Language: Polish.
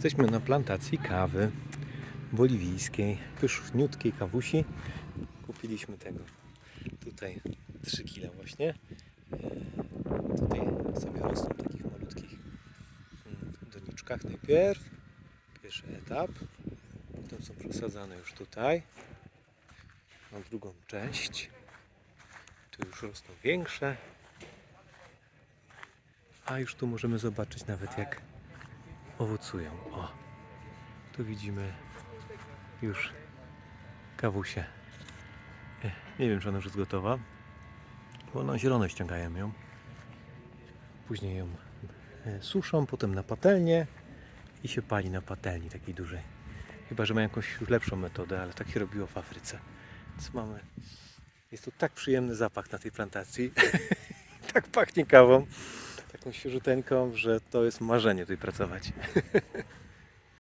Jesteśmy na plantacji kawy boliwijskiej, pyszniutkiej kawusi. Kupiliśmy tego tutaj 3 kg właśnie. Tutaj sobie rosną w takich malutkich mm, doniczkach najpierw. Pierwszy etap. Potem są przesadzane już tutaj. Na drugą część. Tu już rosną większe. A już tu możemy zobaczyć nawet jak owocują. O, tu widzimy już kawusię. E, Nie wiem, czy ona już jest gotowa, bo na zielono ściągają ją. Później ją e, suszą, potem na patelnię i się pali na patelni takiej dużej. Chyba, że mają jakąś lepszą metodę, ale tak się robiło w Afryce. Więc mamy. Jest tu tak przyjemny zapach na tej plantacji. tak pachnie kawą taką świeżuteńką, że to jest marzenie tutaj pracować.